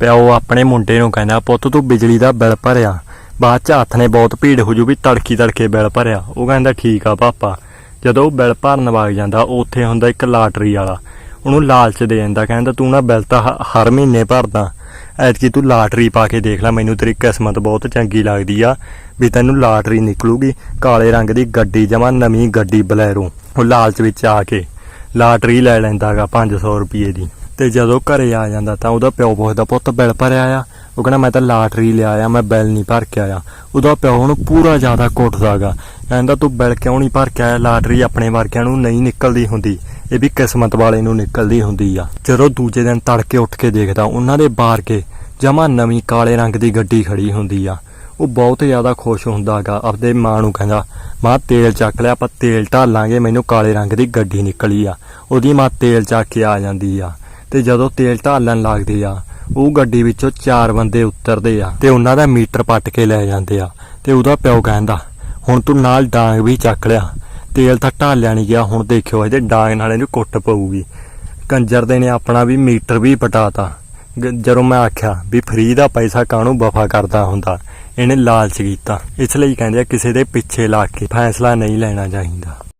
ਪਿਓ ਆਪਣੇ ਮੁੰਡੇ ਨੂੰ ਕਹਿੰਦਾ, ਪੁੱਤ ਤੂੰ ਬਿਜਲੀ ਦਾ ਬਿੱਲ ਭਰਿਆ। ਬਾਅਦ ਚ ਹੱਥ ਨੇ ਬਹੁਤ ਭੀੜ ਹੋ ਜੂ ਵੀ ਤੜਕੀ ਤੜਕੇ ਬਿੱਲ ਭਰਿਆ। ਉਹ ਕਹਿੰਦਾ, ਠੀਕ ਆ ਪਾਪਾ। ਜਦੋਂ ਉਹ ਬਿੱਲ ਭਰਨ ਵਗ ਜਾਂਦਾ ਉੱਥੇ ਹੁੰਦਾ ਇੱਕ ਲਾਟਰੀ ਵਾਲਾ। ਉਹਨੂੰ ਲਾਲਚ ਦੇ ਜਾਂਦਾ ਕਹਿੰਦਾ, ਤੂੰ ਨਾ ਬਿੱਲ ਤਾਂ ਹ- ਹਰ ਮਹੀਨੇ ਭਰਦਾ। ਐਤਕੀ ਤੂੰ ਲਾਟਰੀ ਪਾ ਕੇ ਦੇਖ ਲੈ, ਮੈਨੂੰ ਤੇਰੀ ਕਿਸਮਤ ਬਹੁਤ ਚੰਗੀ ਲੱਗਦੀ ਆ ਵੀ ਤੈਨੂੰ ਲਾਟਰੀ ਨਿਕਲੂਗੀ ਕਾਲੇ ਰੰਗ ਦੀ ਗੱਡੀ ਜਮਾ ਨਵੀਂ ਗੱਡੀ ਬਲੈਰੋ। ਉਹ ਲਾਲਚ ਵਿੱਚ ਆ ਕੇ ਲਾਟਰੀ ਲੈ ਲੈਂਦਾਗਾ 500 ਰੁਪਏ ਦੀ। ਤੇ ਜਦੋਂ ਘਰੇ ਆ ਜਾਂਦਾ ਤਾਂ ਉਹਦਾ ਪਿਓ ਪੁੱਛਦਾ, ਪੁੱਤ, ਬਿੱਲ ਭਰਿਆ ਆ? ਉਹ ਕਹਿੰਦਾ, ਮੈਂ ਤਾਂ ਲਾਟਰੀ ਲਿਆ ਆ, ਮੈਂ ਬਿੱਲ ਨਹੀਂ ਭਰ ਕੇ ਆਇਆ। ਉਹਦਾ ਪਿਓ ਉਹਨੂੰ ਪੂਰਾ ਜ਼ਿਆਦਾ ਕੁੱਟਦਾਗਾ ਕਹਿੰਦਾ, ਤੂੰ ਬਿੱਲ ਕਿਉਂ ਨਹੀਂ ਭਰ ਕੇ ਆਇਆ? ਲਾਟਰੀ ਆਪਣੇ ਵਰਗਿਆਂ ਨੂੰ ਨਹੀਂ ਨਿਕਲਦੀ ਹੁੰਦੀ। ਇਹ ਵੀ ਕਿਸਮਤ ਵਾਲੇ ਨੂੰ ਨਿਕਲਦੀ ਹੁੰਦੀ ਆ। ਜਦੋਂ ਦੂਜੇ ਦਿਨ ਤੜਕੇ ਉੱਠ ਕੇ ਦੇਖਦਾ, ਉਹਨਾਂ ਦੇ ਬਾਹਰ ਕੇ ਜਮਾ ਨਵੀਂ ਕਾਲੇ ਰੰਗ ਦੀ ਗੱਡੀ ਖੜੀ ਹੁੰਦੀ ਆ। ਉਹ ਬਹੁਤ ਜ਼ਿਆਦਾ ਖੁਸ਼ ਹੁੰਦਾਗਾ ਆਪਦੇ ਮਾਂ ਨੂੰ ਕਹਿੰਦਾ, ਮਾਂ, ਤੇਲ ਚੱਕ ਲਿਆ, ਆਪਾਂ ਤੇਲ ਢਾਲਾਂਗੇ, ਮੈਨੂੰ ਕਾਲੇ ਰੰਗ ਦੀ ਗੱਡੀ ਨਿਕਲੀ ਆ। ਉਹਦੀ ਮਾਂ ਤੇਲ ਚੱਕ ਕੇ ਆ ਜਾਂਦੀ ਆ। ਤੇ ਜਦੋਂ ਤੇਲ ਢਾਲਣ ਲੱਗਦੇ ਆ, ਉਹ ਗੱਡੀ ਵਿੱਚੋਂ ਚਾਰ ਬੰਦੇ ਉਤਰਦੇ ਆ ਤੇ ਉਹਨਾਂ ਦਾ ਮੀਟਰ ਪੱਟ ਕੇ ਲੈ ਜਾਂਦੇ ਆ ਤੇ ਉਹਦਾ ਪਿਓ ਕਹਿੰਦਾ, ਹੁਣ ਤੂੰ ਨਾਲ ਡਾਂਗ ਵੀ ਚੱਕ ਲਿਆ। ਤੇਲ ਤਾਂ ਢਾਲਿਆ ਨਹੀਂ ਗਿਆ, ਹੁਣ ਦੇਖਿਓ ਇਹਦੇ ਡਾਂਗ ਨਾਲ ਇਹਨੂੰ ਕੁੱਟ ਪਊਗੀ। ਕੰਜਰ ਦੇ ਨੇ ਆਪਣਾ ਵੀ ਮੀਟਰ ਵੀ ਪਟਾਤਾ। ਗ- ਜਦੋਂ ਮੈਂ ਆਖਿਆ ਵੀ ਫਰੀ ਦਾ ਪੈਸਾ ਕਾਹਨੂੰ ਵਫਾ ਕਰਦਾ ਹੁੰਦਾ, ਇਹਨੇ ਲਾਲਚ ਕੀਤਾ। ਇਸ ਲਈ ਕਹਿੰਦੇ ਆ, ਕਿਸੇ ਦੇ ਪਿੱਛੇ ਲੱਗ ਕੇ ਫੈਸਲਾ ਨਹੀਂ ਲੈਣਾ ਚਾਹੀਦਾ।